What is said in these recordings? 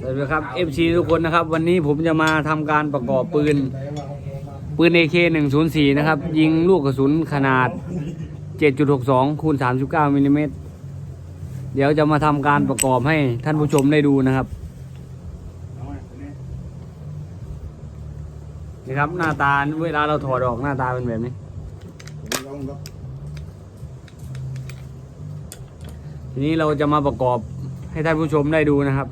สวัสดีครับ FC ทุกคนนะครับ วันนี้ผมจะมาทำการประกอบปืน ปืน AK 104นะครับ ยิงลูกกระสุนขนาด 7.62คูณ39มิลลิเมตรเดี๋ยวจะมาทำการประกอบให้ท่านผู้ชมได้ดูนะครับนี่ครับหน้าตาเวลาเราถอดออกหน้าตาเป็นแบบนี้ทีนี้เราจะมาประกอบให้ท่านผู้ชมได้ดูนะครับ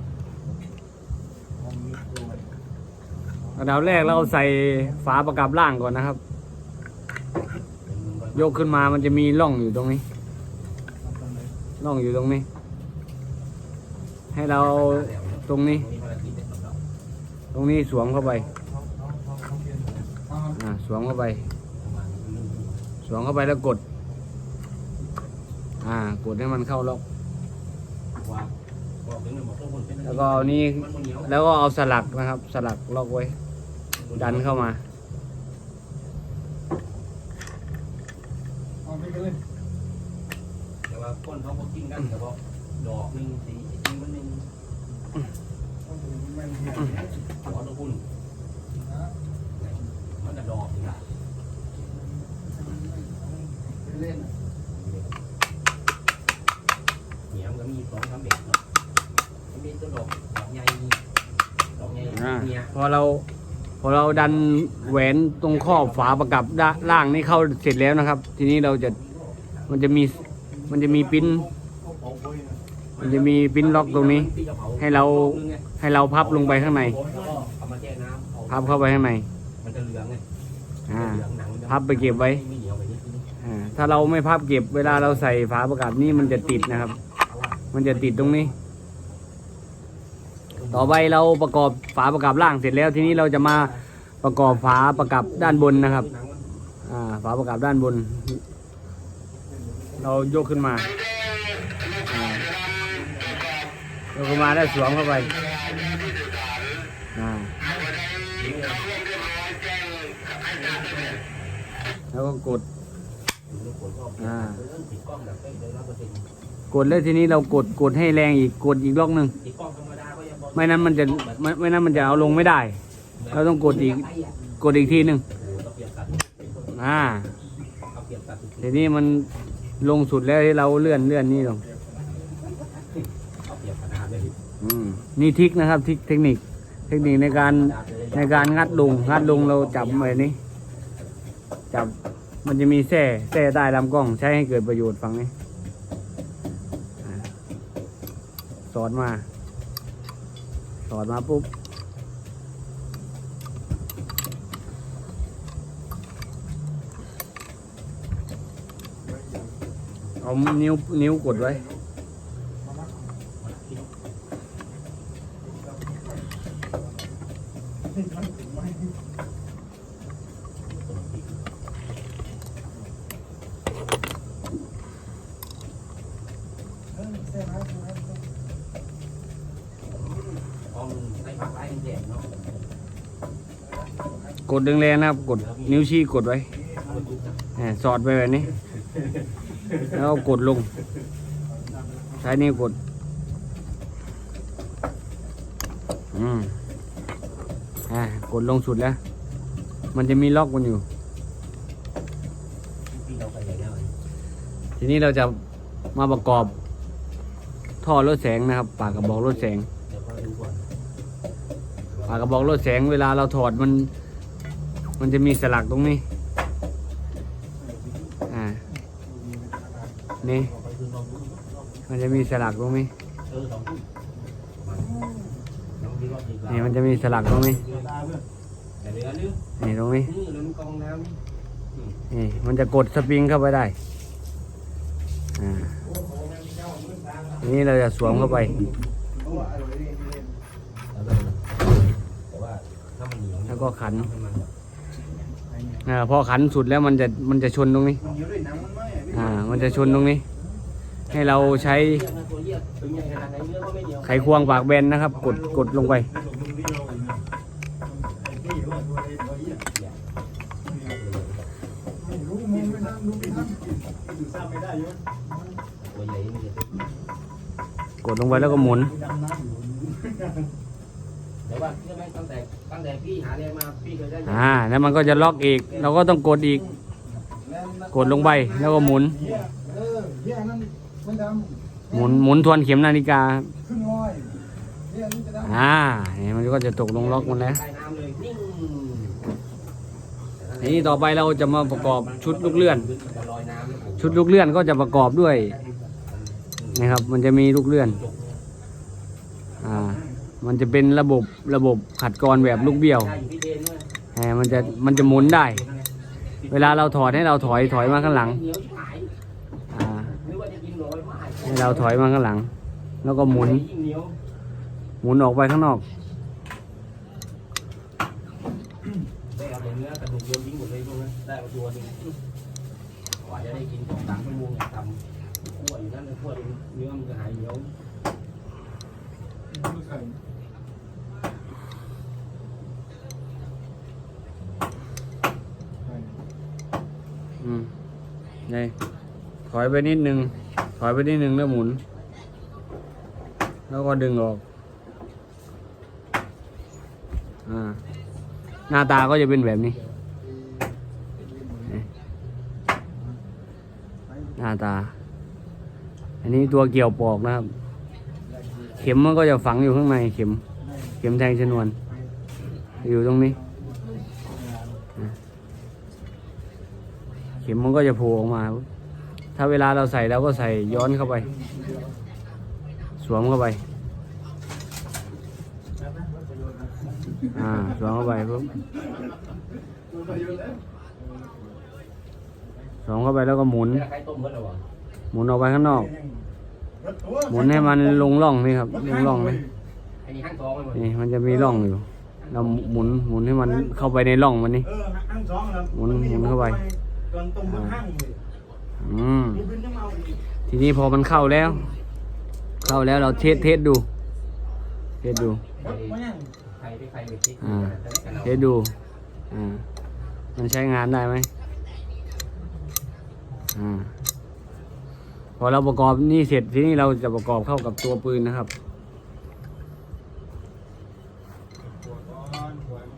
อันดับแรกเราใส่ฝาประกับล่างก่อนนะครับ ยกขึ้นมามันจะมีร่องอยู่ตรงนี้ ร่องอยู่ตรงนี้ ให้เราตรงนี้ ตรงนี้สวมเข้าไปสวมเข้าไป สวมเข้าไปแล้วกด อ่ากดให้มันเข้าล็อกแล้วก็นี่แล้วก็เอาสลักนะครับ สลักล็อกไว้ ดันเข้ามาแต่ว่าคนเขาก็กินกันแต่ว่าดอกหนึ่งสีจริงมันหนึ่งหัวตะกุนมันจะดอกอีกละเหนียวก็มีสองสามแบบเนาะมันมีตัวดอกดอกใหญ่ดอกใหญ่อ่าเนี่ย พอเราพ อเราดันแหวนตรงข้อบฝาประกับด้านล่างนี่เข้าเสร็จแล้วนะครับ ทีนี้เราจะมันจะมีมันจะมีปิ้น มันจะมีปิ้นล็อกตรงนี้ ให้เราให้เราพับลงไปข้างใน พับเข้าไปข้างในอ่าพับไปเก็บไว้อ่าถ้าเราไม่พับเก็บเวลาเราใส่ฝาประกับนี่มันจะติดนะครับ มันจะติดตรงนี้ ต่อไปเราประกอบฝาประกับล่างเสร็จแล้วทีนี้เราจะมาประกอบฝาประกับด้านบนนะครับอ่าฝาประกับด้านบน เรายกขึ้นมาอ่ายกขึ้นมาแล้สวมเข้าไปอ่าแล้วก็กดอ่ากดแล้วทีนี้เรากดกดให้แรงอีกกดอีกรอบหนึ่ง ไม่นั้นมันจะไม่ไม่นั้นมันจะเอาลงไม่ได้ เราต้องกดอีกกดอีกทีหนึ่งอ่าเอาเปลี่ยนตัดทีนี้มันลงสุดแล้วที่เราเลื่อนเลื่อนนี่ลงนี่ทิกนะครับทิกเทคนิค เทคนิคในการในการงัดลงงัดลงเราจับแบบนี้ จับมันจะมีแส้แส้ใต้ลำกล้องใช้ให้เกิดประโยชน์ฟังนี้สอดมา ถอดมาปุ๊บเอานิ้วนิ้วกดไว้ กล้องใส่ปากไล่แดงเนาะ กดแรงๆนะครับ กดนิ้วชี้กดไว้สอดไปแบบนี้ แล้วกดลง ใช้นิ้วกด อืมอ่ากดลงสุดแล้ว มันจะมีล็อกมันอยู่ ทีนี้เราจะมาประกอบ ท่อรถแสงนะครับ ปากกระบอกรถแสงปากกระบอกรถแสง เวลาเราถอดมัน มันจะมีสลักตรงนี้ อ่า นี่ มันจะมีสลักตรงนี้ นี่มันจะมีสลักตรงนี้ นี่ตรงนี้ นี่ มันจะกดสปริงเข้าไปได้ อ่า นี้เราจะสวมเข้าไปแล้วก็ขัน อ่าพอขันสุดแล้วมันจะมันจะชนตรงนี้อ่า มันจะชนตรงนี้ ให้เราใช้ตัวเยียบถึงใหญ่ขนาดไหนเนื้อก็ไม่เหนียวไขควงปากแบนนะครับ กดกดลงไปตัวใหญ่ไม่ใช่กดลงไปแล้วก็หมุน แต่ว่าเชื่อไหมตั้งแต่ตั้งแต่พี่หาเรียมาพี่เคยได้อ่าแล้วมันก็จะล็อกอีก เราก็ต้องกดอีก กดลงไปแล้วก็หมุน เออเฮียนั่นไม่ดหมุนหมุนทวนเข็มนาฬิกาขึ้นร้อยเฮียนี่จะดอ่าเนี่ยมันก็จะตกลงล็อกหมันแล้ว ใต้น้ำเลยนิ่งทีนี้ต่อไปเราจะมาประกอบชุดลูกเลื่อน ลอยน้ำ ชุดลูกเลื่อนก็จะประกอบด้วยนะครับ มันจะมีลูกเลื่อน มันจะเป็นระบบระบบขัดกรแบบลูกเบี้ยวได้อยู่ที่เดนด้วยแหมมันจะมันจะหมุนได้ เวลาเราถอดให้เราถอยถอยมาข้างหลังเราจะกินร้อยไม้ให้เราถอยมาข้างหลัง แล้วก็หมุน หมุนออกไปข้างนอกได้เอาแต่เนื้อกระดูกโยนทิ้งหมดเลยพวกนั้นได้เอาตัวหนึงกว่าจะได้กินสองสามชั่วโมงเนี่ยทำคั่วอยู่นั่นเลยคั่วเนื้อมันจะหายเหนียว อืมนี่ถอยไปนิดนึง ถอยไปนิดนึงแล้วหมุน แล้วก็ดึงออก อ่า หน้าตาก็จะเป็นแบบนี้ หน้าตา อันนี้ตัวเกี่ยวปอกนะครับ ข็มมันก็จะฝังอยู่ข้างในเข็ม เข็มแทงชนวน อยู่ตรงนี้ เข็มมันก็จะโผล่ออกมา ถ้าเวลาเราใส่เราก็ใส่ย้อนเข้าไป สวมเข้าไปอ่าสวมเข้าไปปุ๊บสวมเข้าไปแล้วก็หมุน หมุนออกไปข้างนอก หมุนให้มันลงร่องนี่ครับลงร่องนี่ไอ้นี่ห้างทองไปหมดนี่มันจะมีร่องอยู่ เราหมุนหมุนให้มันเข้าไปในร่องมันนี่เออห้างสองแล้วหมุนหมุนเข้าไปตอนต้มบนห้างเลยอืมมีพื้นยังเอาอีกทีนี้พอมันเข้าแล้ว เข้าแล้วเราเทสเทสดู เทสดูไม่ยังใครไปใครไปคิดอ่าจะได้กันเอาเทสดูอ่ามันใช้งานได้ไหมอ่า พอเราประกอบนี่เสร็จทีนี้เราจะประกอบเข้ากับตัวปืนนะครับ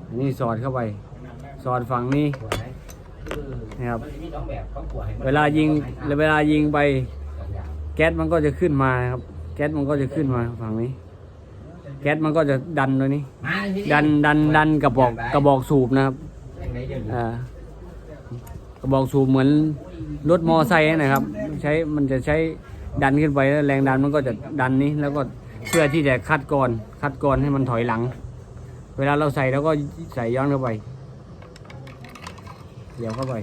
อันนี้สอดเข้าไป สอดฝั่งนี้นะครับมันจะมีสองแบบเขาขวดให้มันเวลายิงเวลายิงไป แก๊สมันก็จะขึ้นมาครับ แก๊สมันก็จะขึ้นมาฝั่งนี้ แก๊สมันก็จะดันตัวนี้ ดันดันดันกระบอกกระบอกสูบนะครับอ่า กระบอกสูบเหมือนรถมอไซค์นะครับ ใช้มันจะใช้ดันขึ้นไปแล้วแรงดันมันก็จะดันนี้ แล้วก็เพื่อที่จะคัดกรอนคัดกรอนให้มันถอยหลัง เวลาเราใส่แล้วก็ใส่ย้อนเข้าไปเดี๋ยวเข้าไป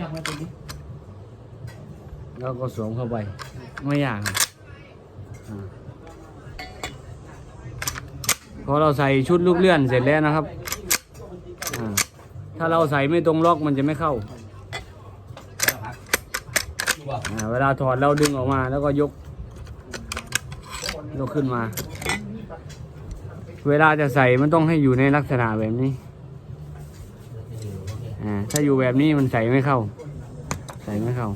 อยากมาตัวนี้แล้วก็สวมเข้าไป ไม่ยากครับอ่าพอเราใส่ชุดลูกเลื่อนเสร็จแล้วนะครับอ่าถ้าเราใส่ไม่ตรงล็อกมันจะไม่เข้าแล้วครับนี่บอกอ่าเวลาถอดเราดึงออกมาแล้วก็ยกยกขึ้นมา เวลาจะใส่มันต้องให้อยู่ในลักษณะแบบนี้ อ่าถ้าอยู่แบบนี้มันใส่ไม่เข้า ใส่ไม่เข้า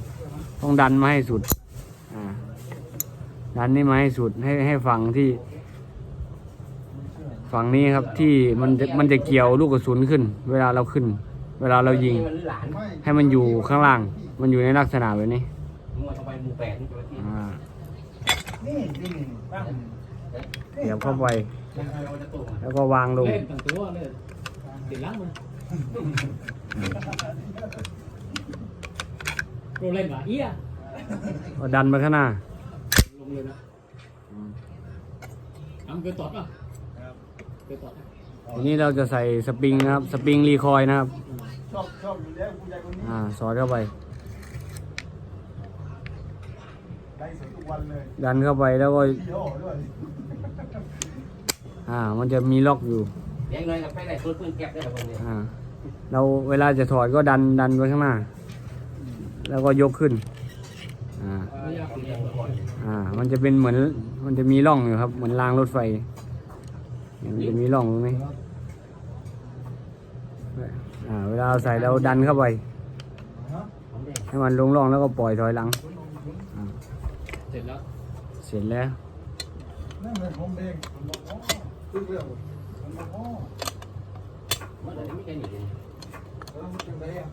ต้องดันมาให้สุด อ่า ดันนี่มาให้สุดให้ให้ฝั่งที่ ฝั่งนี้ครับที่มันจะมันจะเกี่ยวลูกกระสุนขึ้น เวลาเราขึ้น เวลาเรายิง ให้มันอยู่ข้างล่าง มันอยู่ในลักษณะแบบนี้มัวทำไมหมูแปดนี่ตัวที่อ่านี่นี่ตั้งเสียบเข้าไปเราจะตุ่มแล้วก็วางลง เล่นตั้งตัวเลยติดล้างมันโรเล่นกับเอี้ยก็ดันไปข้างหน้า ลงเลยนะทำเกินตอดป่ะเกินตอดนะทีนี้เราจะใส่สปริงนะครับ สปริงรีคอยล์นะครับ ชอบชอบอยู่แล้วผู้ใหญ่คนนี้อ่า สอดเข้าไป ได้สดทุกวันเลยดันเข้าไปแล้วก็ พี่โอ้ด้วย อ่า มันจะมีล็อกอยู่ เลี้ยงเงินกับไปไหนตัวปืนแก็บได้หรอคนนี้อ่าเราเวลาจะถอดก็ดันดันไว้ข้างหน้า แล้วก็ยกขึ้น อ่าไม่ยากต้องเลเรียยนก่อนอ่า มันจะเป็นเหมือน มันจะมีร่องอยู่ครับ เหมือนรางรถไฟเนี่ยมันจะมีร่องตรงนี้อ่า เวลาเราใส่เราดันเข้าไปผมเด็กให้มันลงร่องแล้วก็ปล่อยถอยหลัง เสร็จแล้ว เสร็จแล้ว นั่นเลยผมเองผมบอกอ๋อตึกเรื่องผ มบอกอ๋อเมื่อไม่แค่หนีเลยแล้วมันจังไดอะ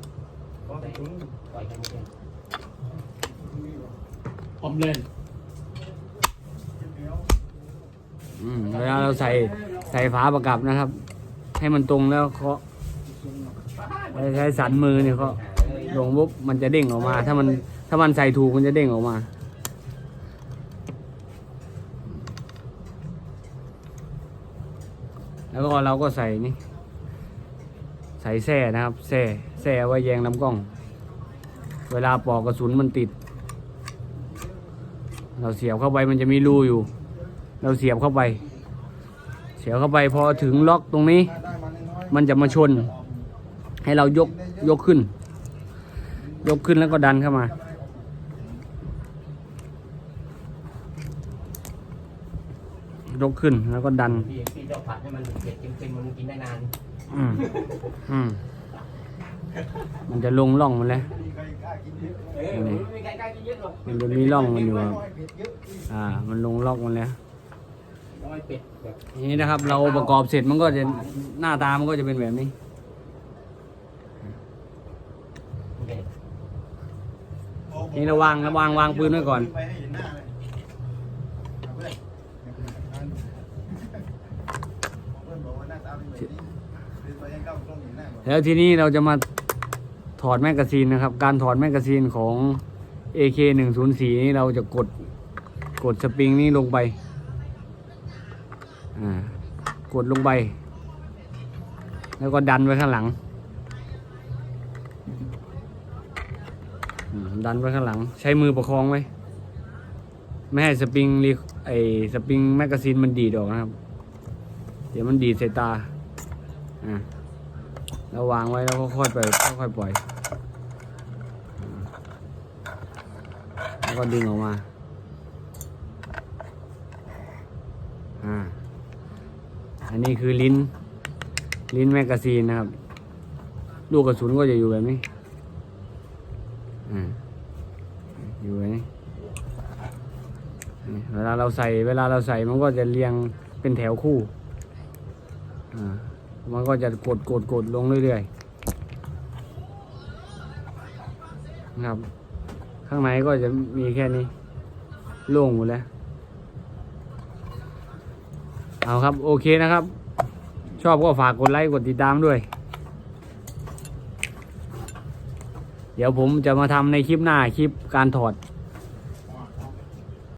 ก็ไปถึงปล่อยกันไม่ได้นี่หรออมเล่นเดี๋ยวอืมเวลาเราใส่ใส่ฝาประกับนะครับ ให้มันตรงแล้วเคาะใช้สันมือเนี่ยเคาะลงปุ๊บมันจะเด้งออกมา ถ้ามันถ้ามันใส่ถูกมันจะเด้งออกมา แล้วก็เราก็ใส่นี่ ใส่แส้นะครับแส้แส้เอาไว้แยงลำกล้อง เวลาปอกกระสุนมันติด เราเสียบเข้าไปมันจะมีรูอยู่ เราเสียบเข้าไป เสียบเข้าไปพอถึงล็อกตรงนี้ มันจะมาชน ให้เรายกยกขึ้น ยกขึ้นแล้วก็ดันเข้ามา ยกขึ้นแล้วก็ดันพี่พี่เจ้าผัดให้มันเผ็ดเค็มๆมันกินได้นานอืมอืมมันจะลงร่องมันแล้วๆมีใครกล้ากินเยอะเออไม่มีใครกล้ากินเยอะหรอกมันจะมีร่องมันอยู่ครับน้อยๆเผ็ดเยอะอ่า มันลงล็อกมันแล้วน้อยเป็ดแบบนี่นะครับ เราประกอบเสร็จมันก็จะหน้าตามันก็จะเป็นแบบนี้นี่เราวางระวางวางปืนไว้ก่อน แล้วทีนี้เราจะมาถอดแมกกาซีนนะครับ การถอดแมกกาซีนของ AK 1 0 4นี้เราจะกดกดสปริงนี้ลงไปอ่ากดลงไป แล้วก็ดันไว้ข้างหลัง ดันไว้ข้างหลัง ใช้มือประคองไว้ ไม่ให้สปริงรีไอสปริงแมกกาซีนมันดีดออกนะครับ เดี๋ยวมันดีดใส่ตา อ่า แล้ววางไว้แล้วก็ค่อยไปค่อยๆปล่อยแล้วก็ดึงออกมาอ่าอันนี้คือลิ้น ลิ้นแมกกาซีนนะครับ ลูกกระสุนก็จะอยู่แบบนี้อ่าอยู่แบบนี้เวลาเราใส่เวลาเราใส่มันก็จะเรียงเป็นแถวคู่อ่า มันก็จะกดกดกดลงเรื่อยๆนะครับ ข้างในก็จะมีแค่นี้ โล่งหมดแล้ว เอาครับ โอเคนะครับ ชอบก็ฝากกดไลค์กดติดตามด้วย เดี๋ยวผมจะมาทำในคลิปหน้าคลิปการถอด